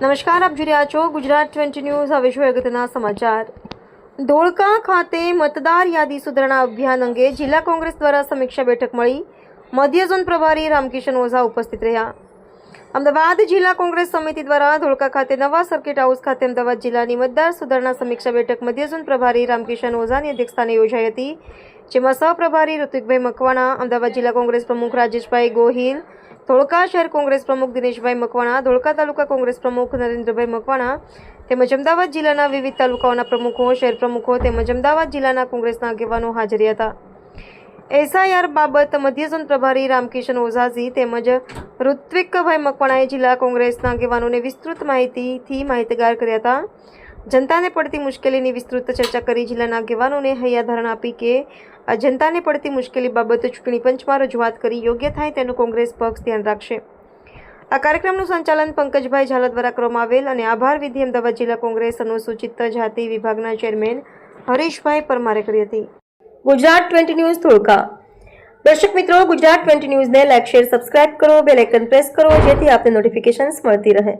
નમસ્કાર, આપ જોઈ રહ્યા છો ગુજરાત ટ્વેન્ટી ન્યૂઝ. હવે શું અગત્યના સમાચાર? ધોળકા ખાતે મતદાર યાદી સુધારણા અભિયાન અંગે જિલ્લા કોંગ્રેસ દ્વારા સમીક્ષા બેઠક મળી. મધ્ય ઝોન પ્રભારી રામકિશન ઓઝા ઉપસ્થિત રહ્યા. અમદાવાદ જિલ્લા કોંગ્રેસ સમિતિ દ્વારા ધોળકા ખાતે નવા સર્કિટ હાઉસ ખાતે અમદાવાદ જિલ્લાની મતદાર સુધારણા સમીક્ષા બેઠક મધ્ય ઝોન પ્રભારી રામકિશન ઓઝાની અધ્યક્ષસ્થાને યોજાઈ હતી. જેમાં સહપ્રભારી ઋતિકભાઈ મકવાણા, અમદાવાદ જિલ્લા કોંગ્રેસ પ્રમુખ રાજેશભાઈ ગોહિલ ધોળકા શહેર કોંગ્રેસ પ્રમુખ દિનેશભાઈ મકવાણા, ધોળકા તાલુકા કોંગ્રેસ પ્રમુખ નરેન્દ્રભાઈ મકવાણા તેમજ અમદાવાદ જિલ્લાના વિવિધ તાલુકાઓના પ્રમુખો, શહેર પ્રમુખો તેમજ અમદાવાદ જિલ્લાના કોંગ્રેસના આગેવાનો હાજર હતા. એસઆઈઆર બાબત મધ્ય ઝોન પ્રભારી રામકિશન ઓઝાજી તેમજ ઋત્વિકભાઈ મકવાણાએ જિલ્લા કોંગ્રેસના આગેવાનોને વિસ્તૃત માહિતીથી માહિતગાર કર્યા હતા. જનતાને પડતી મુશ્કેલીની વિસ્તૃત ચર્ચા કરી જિલ્લાના આગેવાનોને હૈયાધારણ આપી કે, આ જનતાને પડતી મુશ્કેલી બાબતે ચૂંટણી પંચમાં રજૂઆત કરી યોગ્ય થાય તેનું કોંગ્રેસ પક્ષ ધ્યાન રાખશે. આ કાર્યક્રમનું સંચાલન પંકજભાઈ ઝાલા દ્વારા કરવામાં આવેલ અને આભાર વિધિ અમદાવાદ જિલ્લા કોંગ્રેસ અનુસૂચિત જાતિ વિભાગના ચેરમેન હરીશભાઈ પરમારે કરી હતી. ગુજરાત ટ્વેન્ટી ન્યૂઝ ધોળકા દર્શક મિત્રો, ગુજરાત ટ્વેન્ટી ન્યૂઝને લાઇક શેર, સબસ્ક્રાઇબ કરો, બેલ આઇકન પ્રેસ કરો, જેથી આપને નોટિફિકેશન્સ મળતી રહે.